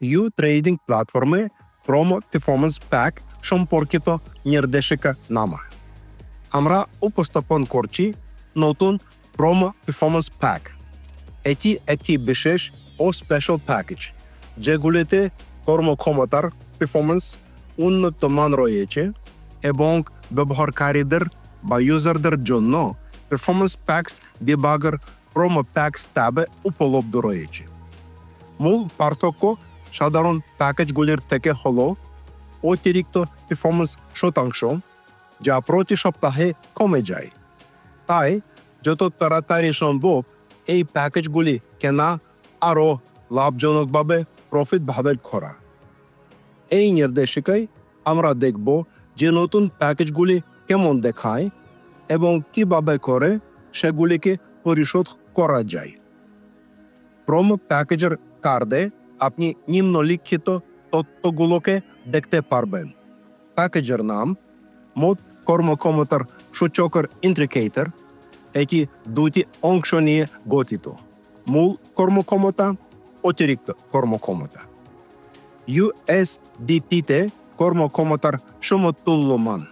You trading প্ল্যাটফর্মে promo performance pack সম্পর্কিত নির্দেশিকা নামা আমরা উপস্থাপন করছি নতুন প্রোমো পারফরমেন্স প্যাক এটি একটি বিশেষ ও স্পেশাল প্যাকেজ যেগুলিতে কর্মক্ষমতার পারফরমেন্স উন্নত মান রয়েছে এবং ব্যবহারকারীদের বা ইউজারদের জন্য performance packs debugger promo packs ট্যাবে উপলব্ধ রয়েছে মূল পার্থক্য সাধারণ প্যাকেজগুলির থেকে হলো অতিরিক্ত পারফরমেন্স শতাংশ, যা প্রতি সপ্তাহে কমে যায়। তাই, যত তাড়াতাড়ি সম্ভব এই প্যাকেজগুলি কেনা আরও লাভজনকভাবে প্রফিট ভাবে করা। এই নির্দেশিকায় আমরা দেখব যে নতুন প্যাকেজগুলি কেমন দেখায় এবং কীভাবে করে সেগুলিকে পরিশোধ করা যায়। প্রোমো প্যাকেজের কার্ডে আপনি নিম্নলিখিত তথ্যগুলোকে দেখতে পারবেন। প্যাকেজের নাম, মোট কর্মক্ষমতার সূচকের ইন্ডিকেটর এটি দুইটি অংশ নিয়ে গঠিত। মূল কর্মক্ষমতা, অতিরিক্ত কর্মক্ষমতা। ইউএসডিটিতে কর্মক্ষমতার সমতুল্য মান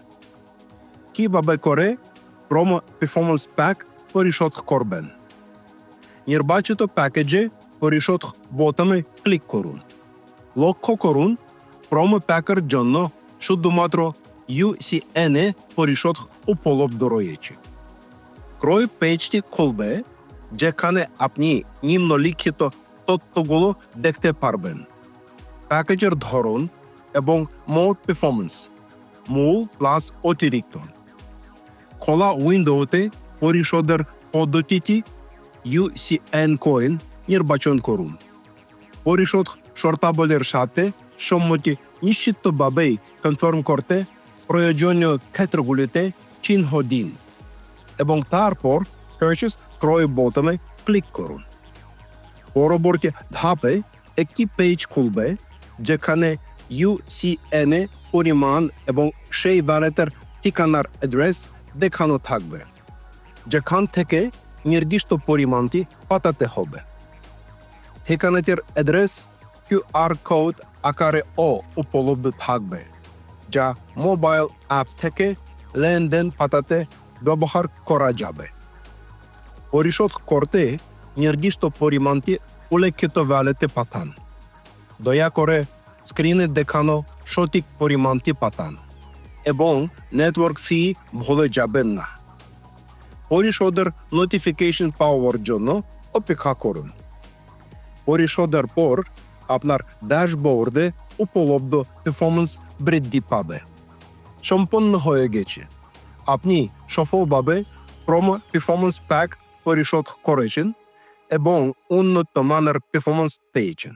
কীভাবে করে? প্রোমো পারফরমেন্স প্যাক পরিশোধ করবেন। নির্বাচিত প্যাকেজে পরিশোধ বোতামে ক্লিক করুন। লক্ষ্য করুন প্রোমো প্যাকের জন্য শুধুমাত্র ইউসিএন এ পরিশোধ উপলব্ধ রয়েছে। ক্রয় পেজটি খুলবে, যেখানে আপনি নিম্নলিখিত তথ্যগুলো দেখতে পারবেন। প্যাকেজের ধরন এবং মোট পারফরমেন্স মূল প্লাস অতিরিক্ত। খোলা উইন্ডোতে পরিশোধের পদ্ধতিটি ইউসিএন কয়েন নির্বাচন করুন পরিশোধ শর্তাবলীর সাথে সম্মতি নিশ্চিতভাবেই কনফার্ম করতে প্রয়োজনীয় ক্ষেত্রগুলিতে চিহ্ন দিন এবং তারপর পারচেস ক্রয় বোতামে ক্লিক করুন পরবর্তী ধাপে একটি পেজ খুলবে যেখানে ইউসিএন এ পরিমাণ এবং সেই ভ্যালেটের ঠিকানার অ্যাড্রেস দেখানো থাকবে যেখান থেকে নির্দিষ্ট পরিমাণটি পাঠাতে হবে ঠিকানাটির অ্যাড্রেস কিউআর কোড আকারে ও উপলব্ধ থাকবে যা মোবাইল অ্যাপ থেকে লেনদেন পাঠাতে ব্যবহার করা যাবে পরিশোধ করতে নির্দিষ্ট পরিমাণটি উল্লেখিত ভ্যালেটে পাঠান দয়া করে স্ক্রিনে দেখানো সঠিক পরিমাণটি পাঠান এবং নেটওয়ার্ক ফি ভুলে যাবেন না পরিশোধের নোটিফিকেশন পাওয়ার জন্য অপেক্ষা করুন পরিশোধের পর আপনার ড্যাশবোর্ডে উপলব্ধ পারফরমেন্স বৃদ্ধি পাবে। সম্পন্ন হয়ে গেছে। আপনি সফলভাবে প্রোমো পারফরমেন্স প্যাক পরিশোধ করেছেন এবং উন্নত মানের পারফরমেন্স পেয়েছেন।